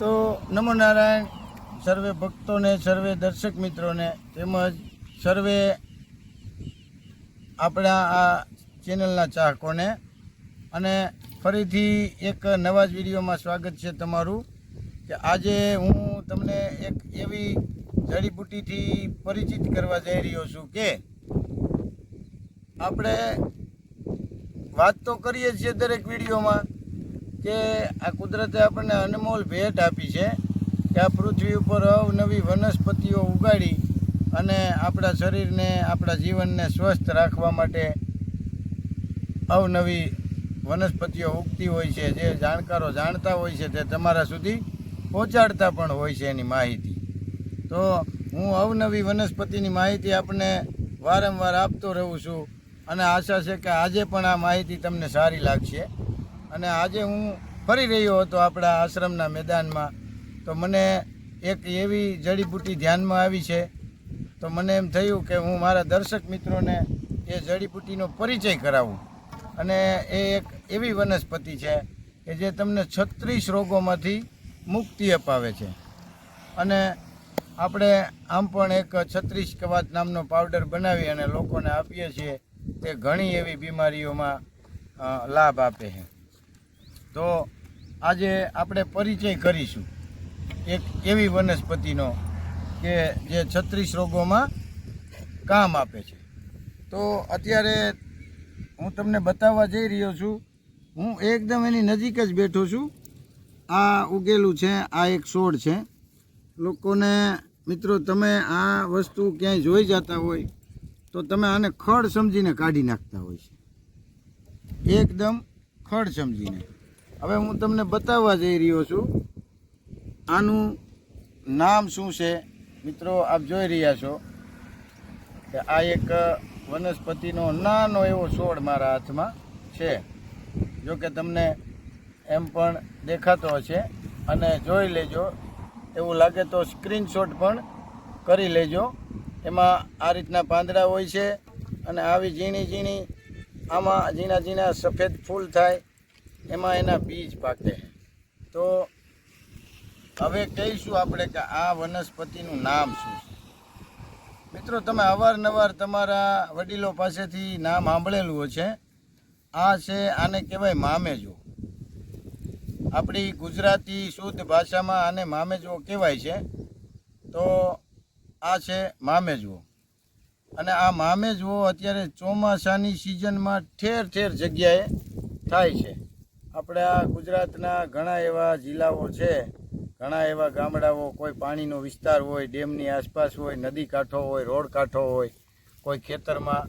તો નમો નારાયણ, સર્વે ભક્તોને, સર્વે દર્શક મિત્રોને તેમજ સર્વે આપણા આ ચેનલના ચાહકોને અને ફરીથી એક નવા જ વિડીયોમાં સ્વાગત છે તમારું કે આજે હું તમને એક એવી જડીબુટ્ટીથી પરિચિત કરવા જઈ રહ્યો છું કે આપણે વાત તો કરીએ છીએ દરેક વિડીયોમાં કે આ કુદરતે આપણને અનમોલ ભેટ આપી છે કે આ પૃથ્વી ઉપર અવનવી વનસ્પતિઓ ઉગાડી અને આપણા શરીરને, આપણા જીવનને સ્વસ્થ રાખવા માટે અવનવી વનસ્પતિઓ ઉગતી હોય છે. જે જાણકારો જાણતા હોય છે તે તમારા સુધી પહોંચાડતા પણ હોય છે એની માહિતી. તો હું અવનવી વનસ્પતિની માહિતી આપણને વારંવાર આપતો રહું છું અને આશા છે કે આજે પણ આ માહિતી તમને સારી લાગશે. અને આજે હું ફરી રહ્યો હતો આપણા આશ્રમના મેદાનમાં. તો મને એક એવી જડીબુટ્ટી ધ્યાનમાં આવી છે. તો મને એમ થયું કે હું મારા દર્શક મિત્રોને એ જડીબુટ્ટીનો પરિચય કરાવું. અને એ એક એવી વનસ્પતિ છે કે જે તમને છત્રીસ રોગોમાંથી મુક્તિ અપાવે છે. અને આપણે આમ પણ એક છત્રીસ કવાત નામનો પાવડર બનાવી અને લોકોને આપીએ છીએ. તે ઘણી એવી બીમારીઓમાં લાભ આપે છે. તો આજે આપણે પરિચય કરીશું એક એવી વનસ્પતિનો કે જે છત્રીસ રોગોમાં કામ આપે છે. તો અત્યારે હું તમને બતાવવા જઈ રહ્યો છું. હું એકદમ એની નજીક જ બેઠો છું. આ ઉગેલું છે, આ એક છોડ છે. લોકોને, મિત્રો, તમે આ વસ્તુ ક્યાંય જોઈ જતા હોય તો તમે આને ખડ સમજીને કાઢી નાખતા હોય છે. એકદમ ખડ સમજીને. હવે હું તમને બતાવવા જઈ રહ્યો છું. આનું નામ શું છે? મિત્રો, આપ જોઈ રહ્યા છો કે આ એક વનસ્પતિનો નાનો એવો છોડ મારા હાથમાં છે. જો કે તમને એમ પણ દેખાતો હશે. અને જોઈ લેજો, એવું લાગે તો સ્ક્રીનશોટ પણ કરી લેજો. એમાં આ રીતના પાંદડા હોય છે અને આવી ઝીણી ઝીણી, આમાં ઝીણા ઝીણા સફેદ ફૂલ થાય. એમાં એના બીજ પાકે. તો હવે કહીશું આપણે કે આ વનસ્પતિનું નામ શું છે? મિત્રો, તમે અવારનવાર તમારા વડીલો પાસેથી નામ સાંભળેલું છે આ છે, આને કહેવાય મામેજો. આપણી ગુજરાતી શુદ્ધ ભાષામાં આને મામેજો કહેવાય છે. તો આ છે મામેજવો અને આ મામેજવો અત્યારે ચોમાસાની સિઝનમાં ઠેર ઠેર જગ્યાએ થાય છે. આપણે ગુજરાતના ઘણા એવા જિલ્લાઓ છે, ઘણા એવા ગામડાઓ, કોઈ પાણીનો વિસ્તાર હોય, ડેમની આસપાસ હોય, નદી કાંઠો હોય, રોડ કાંઠો હોય, કોઈ ખેતરમાં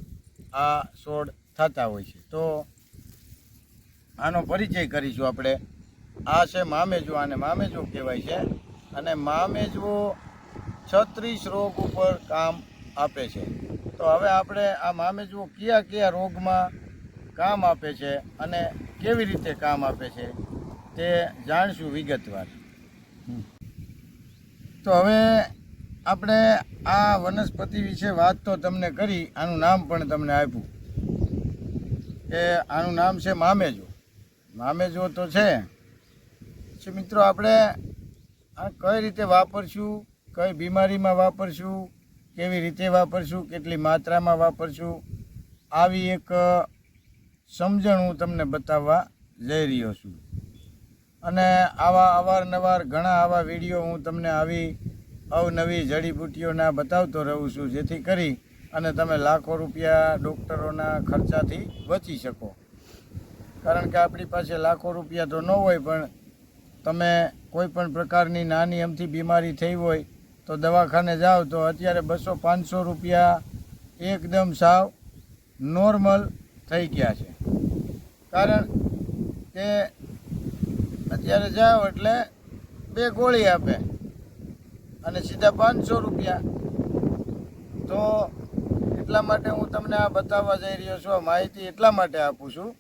આ છોડ થતા હોય છે. તો આનો પરિચય કરીશું આપણે. આ છે મામેજો, આને મામેજો કહેવાય છે અને મામેજવો છત્રીસ રોગ ઉપર કામ આપે છે. તો હવે આપણે આ મામેજવો કયા કયા રોગમાં કામ આપે છે અને કેવી રીતે કામ આપે છે તે જાણશું વિગતવાર. તો હવે આપણે આ વનસ્પતિ વિશે વાત તો તમને કરી, આનું નામ પણ તમને આપ્યું. કે આનું નામ છે મામેજો. મામેજો તો છે. મિત્રો, આપણે આ કઈ રીતે વાપરશું, કઈ બીમારીમાં વાપરશું, કેવી રીતે વાપરશું, કેટલી માત્રામાં વાપરશું, આવી એક સમજણ હું તમને બતાવવા જઈ રહ્યો છું. અને આવા અવારનવાર ઘણા આવા વીડિયો હું તમને આવી અવનવી જડીબુટ્ટીઓના બતાવતો રહું છું, જેથી કરી અને તમે લાખો રૂપિયા ડૉક્ટરોના ખર્ચાથી બચી શકો. કારણ કે આપણી પાસે લાખો રૂપિયા તો ન હોય, પણ તમે કોઈ પણ પ્રકારની નાની અમથી બીમારી થઈ હોય તો દવાખાને જાઓ તો અત્યારે બસો પાંચસો રૂપિયા એકદમ સાવ નોર્મલ થઈ ગયા છે. કારણ કે અત્યારે જાઓ એટલે બે ગોળી આપે અને સીધા પાંચસો રૂપિયા. તો એટલા માટે હું તમને આ બતાવવા જઈ રહ્યો છું, આ માહિતી એટલા માટે આપું છું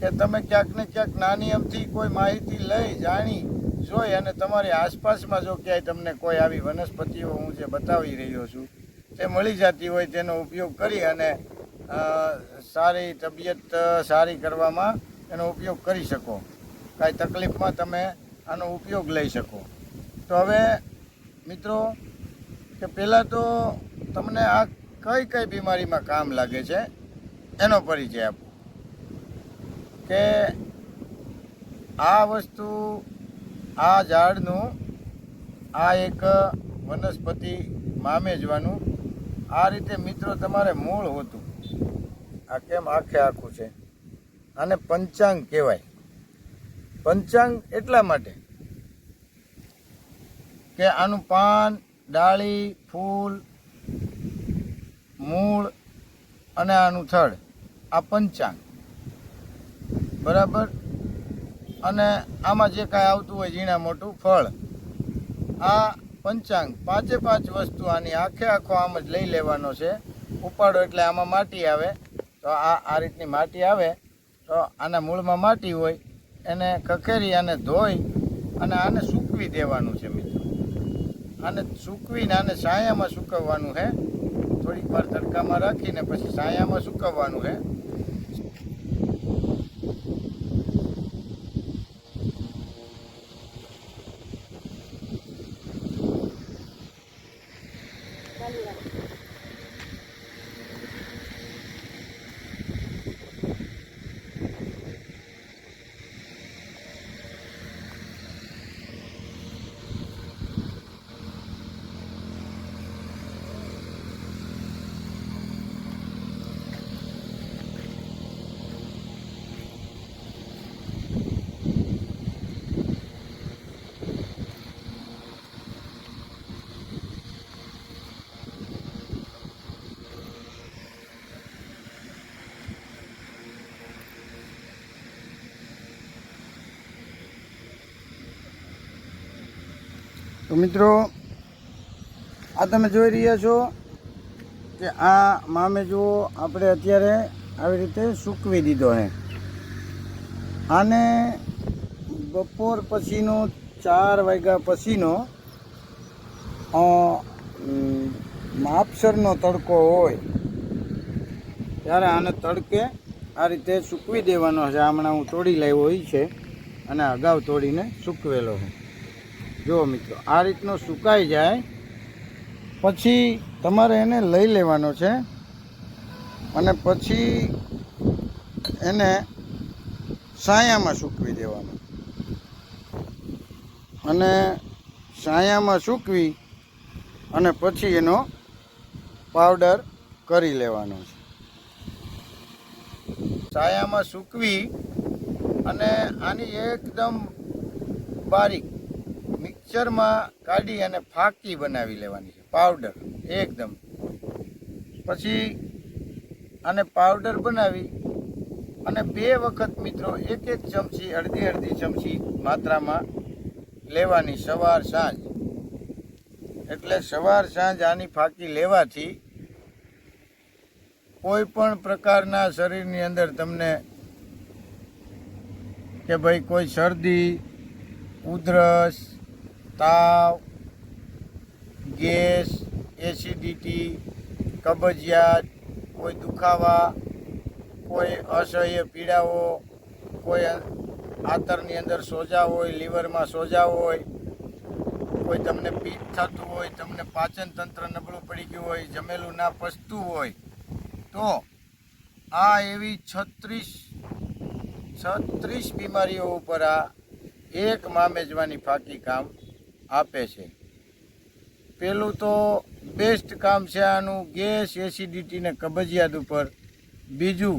કે તમે ક્યાંક ને ક્યાંક નાની અમથી કોઈ માહિતી લઈ જાણી જોઈ અને તમારી આસપાસમાં જો ક્યાંય તમને કોઈ આવી વનસ્પતિઓ હું જે બતાવી રહ્યો છું તે મળી જતી હોય તેનો ઉપયોગ કરી અને સારી તબિયત સારી કરવામાં એનો ઉપયોગ કરી શકો. કાંઈ તકલીફમાં તમે આનો ઉપયોગ લઈ શકો. તો હવે, મિત્રો, કે પહેલાં તો તમને આ કઈ કઈ બીમારીમાં કામ લાગે છે, એનો પરિચય આપો. કે આ વસ્તુ, આ ઝાડનું, આ એક વનસ્પતિ મામેજવાનું, આ રીતે મિત્રો તમારે મૂળ હોતું. આ કેમ આખે આખું છે? આને પંચાંગ કહેવાય. પંચાંગ એટલા માટે કે આનું પાન, ડાળી, ફૂલ, મૂળ અને આનું થડ, આ પંચાંગ. બરાબર? અને આમાં જે કાંઈ આવતું હોય ઝીણા મોટું ફળ, આ પંચાંગ પાંચે પાંચ વસ્તુ આની આખે આખો આમ જ લઈ લેવાનો છે. ઉપાડો એટલે આમાં માટી આવે. તો આ આ રીતની માટી આવે, તો આના મૂળમાં માટી હોય, એને કખેરી અને ધોઈ અને આને સૂકવી દેવાનું છે મિત્રો. આને સૂકવીને આને સાયામાં સૂકવવાનું છે થોડીક વાર તડકામાં રાખીને પછી સાયામાં સૂકવવાનું છે તો મિત્રો, આ તમે જોઈ રહ્યા છો કે આ મામે જુઓ આપણે અત્યારે આવી રીતે સૂકવી દીધો છે. આને બપોર પછીનો ચાર વાગ્યા પછીનો માપસરનો તડકો હોય, ત્યારે આને તડકે આ રીતે સૂકવી દેવાનો છે. હમણાં હું તોડી લાવ્યો હોય છે અને અગાઉ તોડીને સૂકવેલો છે. જુઓ મિત્રો, આ રીતનો સુકાઈ જાય, પછી તમારે એને લઈ લેવાનો છે અને પછી એને સાયામાં સૂકવી દેવાનો. અને સાયામાં સૂકવી અને પછી એનો પાવડર કરી લેવાનો છે. સાયામાં સૂકવી અને આની એકદમ બારીક મિક્સરમાં કાઢી અને ફાકી બનાવી લેવાની છે. પાવડર, એકદમ. પછી આને પાવડર બનાવી અને બે વખત મિત્રો એક એક ચમચી, અડધી અડધી ચમચી માત્રામાં લેવાની સવાર સાંજ. એટલે સવાર સાંજ આની ફાકી લેવાથી કોઈ પણ પ્રકારના શરીરની અંદર તમને કે ભાઈ કોઈ શરદી, ઉધરસ તાવ, ગેસ, એસિડિટી, કબજિયાત, કોઈ દુખાવા, કોઈ અસહ્ય પીડાઓ, કોઈ આતરની અંદર સોજા હોય, લીવરમાં સોજા હોય, કોઈ તમને પીઠ થતું હોય, તમને પાચન તંત્ર નબળું પડી ગયું હોય, જમેલું ના પચતું હોય, તો આ એવી છત્રીસ છત્રીસ બીમારીઓ ઉપર આ એક મામેજવાની ફાકી કામ આપે છે. પેલું તો બેસ્ટ કામ છે આનું ગેસ એસિડિટી ને કબજિયાત ઉપર. બીજું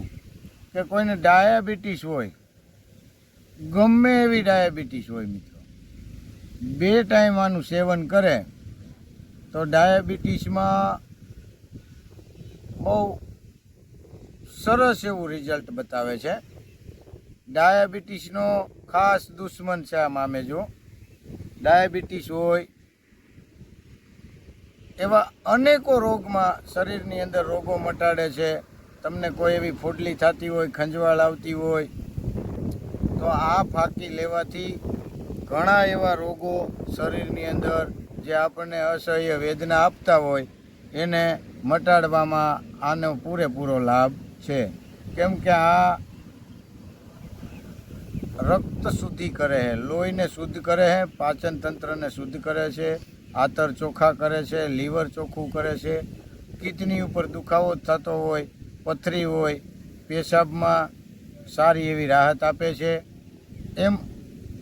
કે કોઈને ડાયાબિટીસ હોય, ગમે એવી ડાયાબિટીસ હોય મિત્રો. બે ટાઈમ આનું સેવન કરે, તો ડાયાબિટીસમાં બહુ સરસ એવું રિઝલ્ટ બતાવે છે. ડાયાબિટીસનો ખાસ દુશ્મન છે આ મામે જો ડાયાબિટીસ હોય, એવા અનેકો રોગમાં શરીરની અંદર રોગો મટાડે છે. તમને કોઈ એવી ફૂડલી થતી હોય, ખંજવાળ આવતી હોય, તો આ ફાકી લેવાથી ઘણા એવા રોગો શરીરની અંદર જે આપણને અસહ્ય વેદના આપતા હોય, એને મટાડવામાં આનો પૂરેપૂરો લાભ છે. કેમ કે આ રક્ત શુદ્ધિ કરે છે લોહીને શુદ્ધ કરે છે પાચન તંત્રને શુદ્ધ કરે છે, આતર ચોખ્ખા કરે છે, લીવર ચોખ્ખું કરે છે, કિડની ઉપર દુખાવો થતો હોય, પથરી હોય, પેશાબમાં સારી એવી રાહત આપે છે. એમ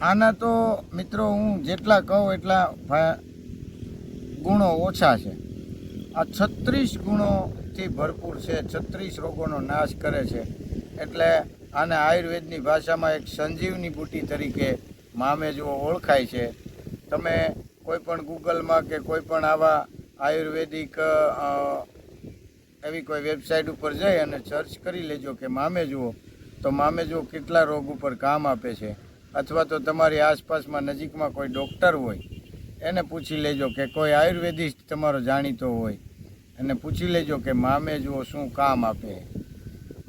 આના તો મિત્રો હું જેટલા કહું એટલા ગુણો ઓછા છે. આ છત્રીસ ગુણોથી ભરપૂર છે, છત્રીસ રોગોનો નાશ કરે છે. એટલે આને આયુર્વેદની ભાષામાં એક સંજીવની બુટી તરીકે મામેજવો ઓળખાય છે. તમે કોઈપણ ગૂગલમાં કે કોઈપણ આવા આયુર્વેદિક એવી કોઈ વેબસાઇટ ઉપર જઈ અને સર્ચ કરી લેજો કે મામે જુઓ તો મામે જુઓ કેટલા રોગ ઉપર કામ આપે છે. અથવા તો તમારી આસપાસમાં નજીકમાં કોઈ ડૉક્ટર હોય, એને પૂછી લેજો કે કોઈ આયુર્વેદિસ્ટ તમારો જાણીતો હોય. એને પૂછી લેજો કે મામે જુઓ શું કામ આપે.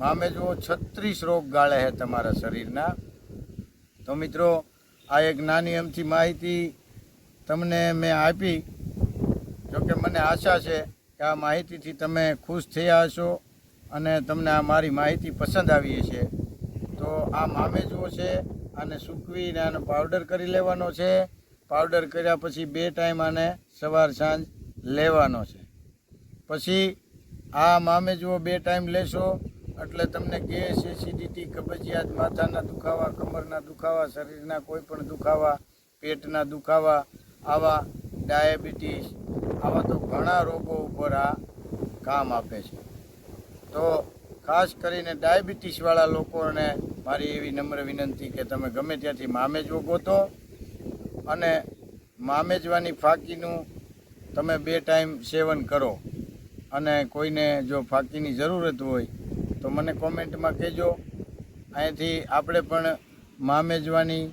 મામેજવો છત્રીસ રોગ ગાળે છે તમારા શરીરના. તો મિત્રો, આ એક નાની અમથી માહિતી તમને મેં આપી. જોકે મને આશા છે કે આ માહિતીથી તમે ખુશ થયા હશો અને તમને આ મારી માહિતી પસંદ આવી છે તો આ મામે જુઓ છે, આને સૂકવીને આનો પાવડર કરી લેવાનો છે. પાવડર કર્યા પછી બે ટાઈમ આને સવાર સાંજ લેવાનો છે. પછી આ મામે જુઓ, બે ટાઈમ લેશો. એટલે તમને ગેસ એસિડિટી કબજિયાત માથાના દુખાવા, કમરના દુખાવા, શરીરના કોઈ પણ દુખાવા, પેટના દુખાવા, આવા ડાયાબિટીસ, આવા તો ઘણા રોગો ઉપર આ કામ આપે છે. તો ખાસ કરીને ડાયાબિટીસવાળા લોકોને મારી એવી નમ્ર વિનંતી કે તમે ગમે ત્યાંથી મામેજવો ગોતો અને મામેજવાની ફાકીનું તમે બે ટાઈમ સેવન કરો. અને કોઈને જો ફાકીની જરૂરત હોય તો મને કોમેન્ટમાં કહેજો. અહીંથી આપણે પણ મામેજવાની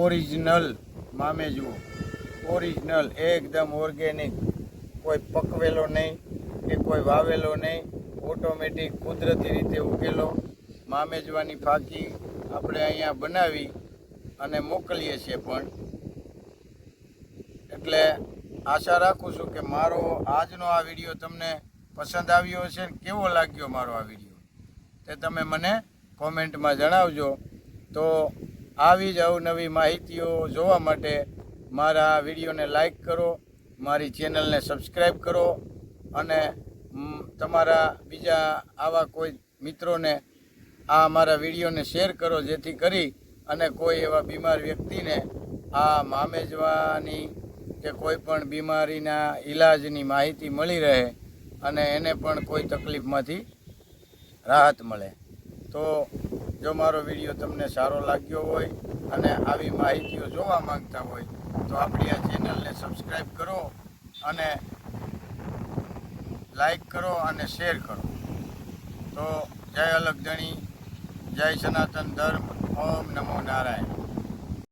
ઓરિજિનલ મામેજવો ઓરિજિનલ, એકદમ ઓર્ગેનિક. કોઈ પકવેલો નહીં કે કોઈ વાવેલો નહીં. ઓટોમેટિક કુદરતી રીતે ઉકેલો. મામેજવાની ફાકી આપણે અહીંયા બનાવી અને મોકલીએ છીએ પણ. એટલે આશા રાખું છું કે મારો આજનો આ વીડિયો તમને પસંદ આવ્યો હશે કેવો લાગ્યો મારો આ વીડિયો? તે તમે મને કોમેન્ટમાં જણાવજો. તો આવી જ અવનવી માહિતીઓ જોવા માટે મારા વિડીયોને લાઈક કરો, મારી ચેનલને સબસ્ક્રાઈબ કરો અને તમારા બીજા આવા કોઈ મિત્રોને આ મારા વિડીયોને શેર કરો જેથી કરી અને કોઈ એવા બીમાર વ્યક્તિને આ મામેજવાની કે કોઈ પણ બીમારીના ઈલાજની માહિતી મળી રહે અને એને પણ કોઈ તકલીફમાંથી રાહત મળે. તો જો મારો વીડિયો તમને સારો લાગ્યો હોય અને આવી માહિતીઓ જોવા માંગતા હોય, તો આપણી આ ચેનલને સબસ્ક્રાઈબ કરો અને લાઈક કરો અને શેર કરો. તો જય અલગ ધણી, જય સનાતન ધર્મ, ઓમ નમો નારાયણ.